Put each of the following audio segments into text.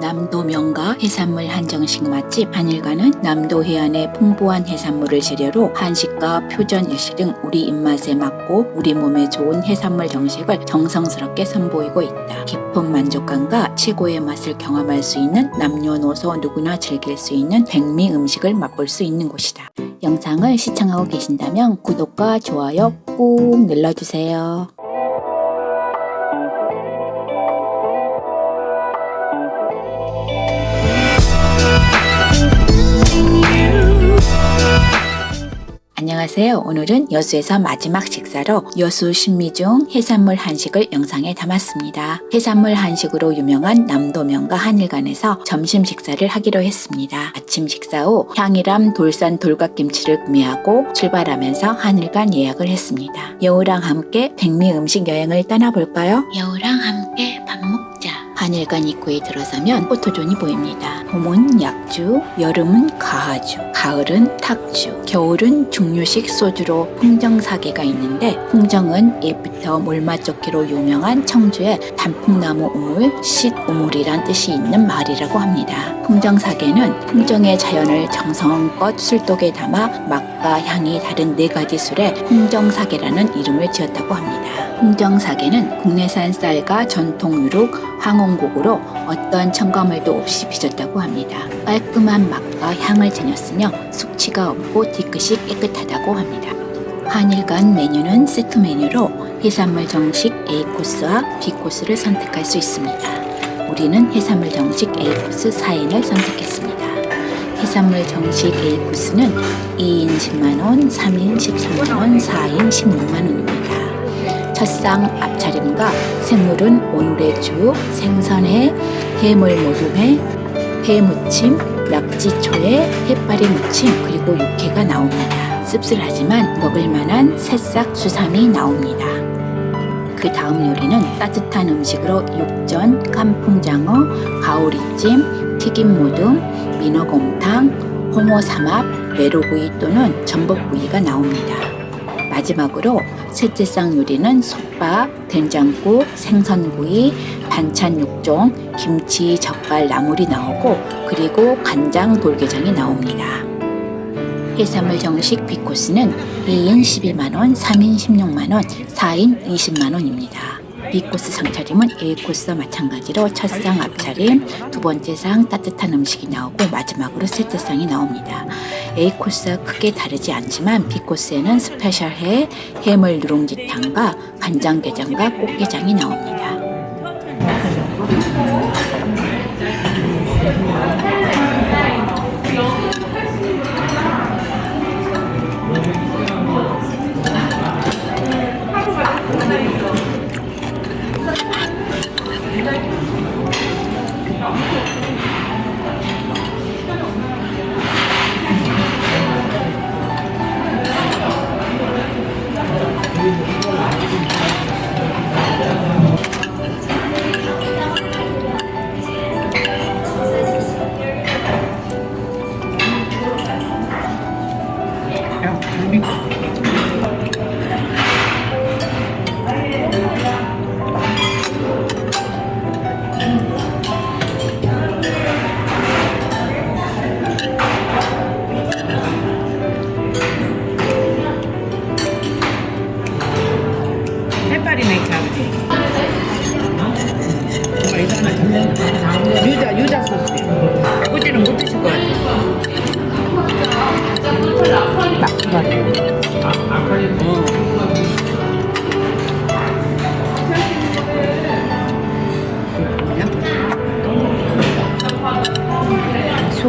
남도 명가 해산물 한정식 맛집 한일가는 남도 해안의 풍부한 해산물을 재료로 한식과 표전 일식 등 우리 입맛에 맞고 우리 몸에 좋은 해산물 정식을 정성스럽게 선보이고 있다. 깊은 만족감과 최고의 맛을 경험할 수 있는 남녀노소 누구나 즐길 수 있는 백미 음식을 맛볼 수 있는 곳이다. 영상을 시청하고 계신다면 구독과 좋아요 꾹 눌러주세요. 안녕하세요. 오늘은 여수에서 마지막 식사로 여수 신미중 해산물 한식을 영상에 담았습니다. 해산물 한식으로 유명한 남도면과 한일간에서 점심 식사를 하기로 했습니다. 아침 식사 후 향이람 돌산 돌각김치를 구매하고 출발하면서 한일간 예약을 했습니다. 여우랑 함께 백미 음식 여행을 떠나볼까요? 여우랑. 한일간 입구에 들어서면 포토존이 보입니다. 봄은 약주, 여름은 가하주, 가을은 탁주, 겨울은 중류식 소주로 풍정 사계가 있는데 풍정은 옛부터 물맛 좋기로 유명한 청주의 단풍나무 우물, 싯우물이란 뜻이 있는 말이라고 합니다. 풍정 사계는 풍정의 자연을 정성껏 술독에 담아 맛과 향이 다른 네 가지 술에 풍정 사계라는 이름을 지었다고 합니다. 풍정사계는 국내산 쌀과 전통 유룩, 황홍국으로 어떠한 첨가물도 없이 빚었다고 합니다. 깔끔한 맛과 향을 지녔으며 숙취가 없고 뒤끝이 깨끗하다고 합니다. 한일 간 메뉴는 세트 메뉴로 해산물 정식 A 코스와 B 코스를 선택할 수 있습니다. 우리는 해산물 정식 A 코스 4인을 선택했습니다. 해산물 정식 A 코스는 2인 10만 원, 3인 13만 원, 4인 16만 원입니다. 첫상 앞차림과 생물은 오늘의 주, 생선회, 해물 모둠회, 회무침, 낙지초에 햇바리 무침 그리고 육회가 나옵니다. 씁쓸하지만 먹을 만한 새싹 수삼이 나옵니다. 그 다음 요리는 따뜻한 음식으로 육전, 깐풍장어, 가오리찜, 튀김 모둠, 민어곰탕, 홍어삼합, 메로구이 또는 전복구이가 나옵니다. 마지막으로 셋째 상 요리는 솥밥, 된장국, 생선구이, 반찬 육종, 김치, 젓갈, 나물이 나오고 그리고 간장, 돌게장이 나옵니다. 해산물 정식 B코스는 2인 12만원, 3인 16만원, 4인 20만원입니다. B코스 상차림은 A코스와 마찬가지로 첫 상 앞차림, 두 번째 상 따뜻한 음식이 나오고 마지막으로 셋째 상이 나옵니다. A코스와 크게 다르지 않지만 B코스에는 스페셜 해, 해물 누룽지탕과 간장게장과 꽃게장이 나옵니다.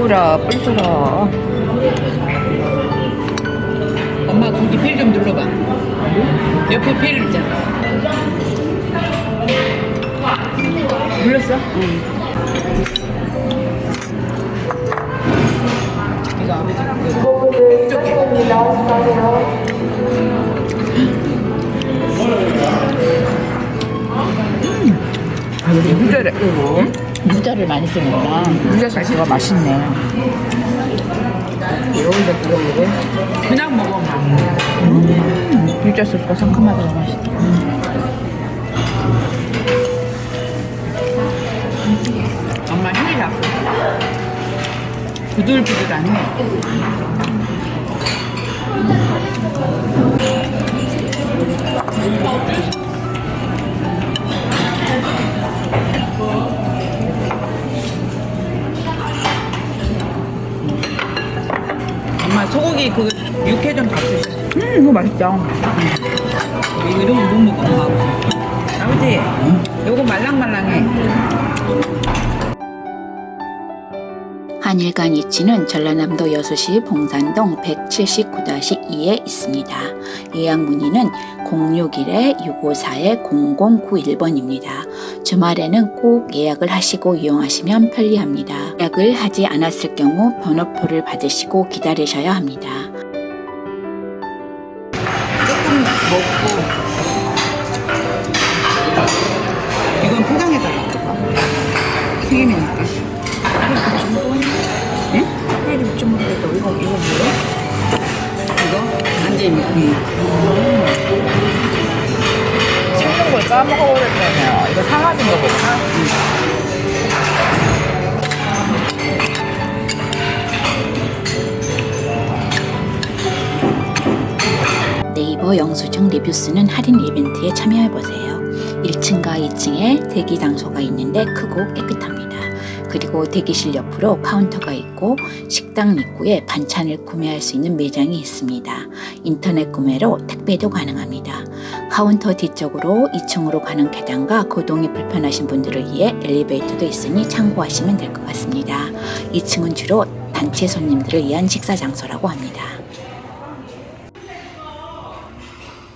수라, 뿔수라. 엄마 거기 필 좀 눌러봐. 옆에 필 있잖아. 눌렀어? 응. 이거 아버지. 이쪽에. 아, 여기 유자를, 응? 유자를 많이 쓰는구나. 유자 소스가 맛있네. 여기다 뿌려 먹어? 그냥 먹어. 음, 유자 소스가 상큼하게 너무 맛있다. 정말 힘이 났어. 부들부들하네. 그 육회 좀 밥주세요. 음 이거 맛있다. 이거 이런 거못 먹어 엄마하고 아버지 요거 말랑말랑해. 한일간 이치는 전라남도 여수시 봉산동 179-2에 있습니다. 예약 문의는 061-654-0091번입니다. 주말에는 꼭 예약을 하시고 이용하시면 편리합니다. 예약을 하지 않았을 경우 번호표를 받으시고 기다리셔야 합니다. 조금 먹고 이건 포장해달라고 튀김이니까 구이 씹는 걸 까먹어버렸잖아요 이거 사라진 거 볼까? 네이버 영수증 리뷰스는 할인 이벤트에 참여해보세요. 1층과 2층에 대기 장소가 있는데 크고 깨끗합니다. 그리고 대기실 옆으로 카운터가 있고 식당 입구에 반찬을 구매할 수 있는 매장이 있습니다. 인터넷 구매로 택배도 가능합니다. 카운터 뒤쪽으로 2층으로 가는 계단과 거동이 불편하신 분들을 위해 엘리베이터도 있으니 참고하시면 될 것 같습니다. 2층은 주로 단체 손님들을 위한 식사 장소라고 합니다.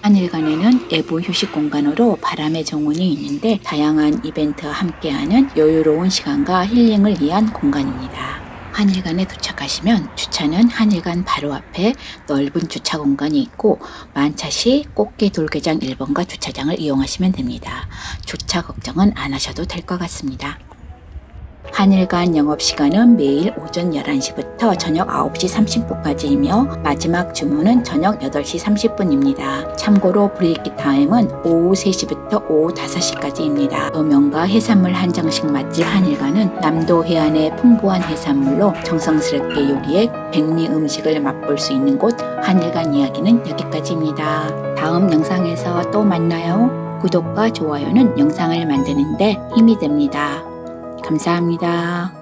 한일간에는 외부 휴식 공간으로 바람의 정원이 있는데 다양한 이벤트와 함께하는 여유로운 시간과 힐링을 위한 공간입니다. 한일간에 도착하시면 주차는 한일간 바로 앞에 넓은 주차 공간이 있고 만차 시 꽃게 돌개장 1번가 주차장을 이용하시면 됩니다. 주차 걱정은 안 하셔도 될 것 같습니다. 한일간 영업시간은 매일 오전 11시부터 저녁 9시 30분까지이며 마지막 주문은 저녁 8시 30분입니다. 참고로 브레이크 타임은 오후 3시부터 오후 5시까지입니다. 도명과 해산물 한정식 맛집 한일간은 남도 해안의 풍부한 해산물로 정성스럽게 요리해 백미 음식을 맛볼 수 있는 곳 한일간 이야기는 여기까지입니다. 다음 영상에서 또 만나요. 구독과 좋아요는 영상을 만드는데 힘이 됩니다. 감사합니다.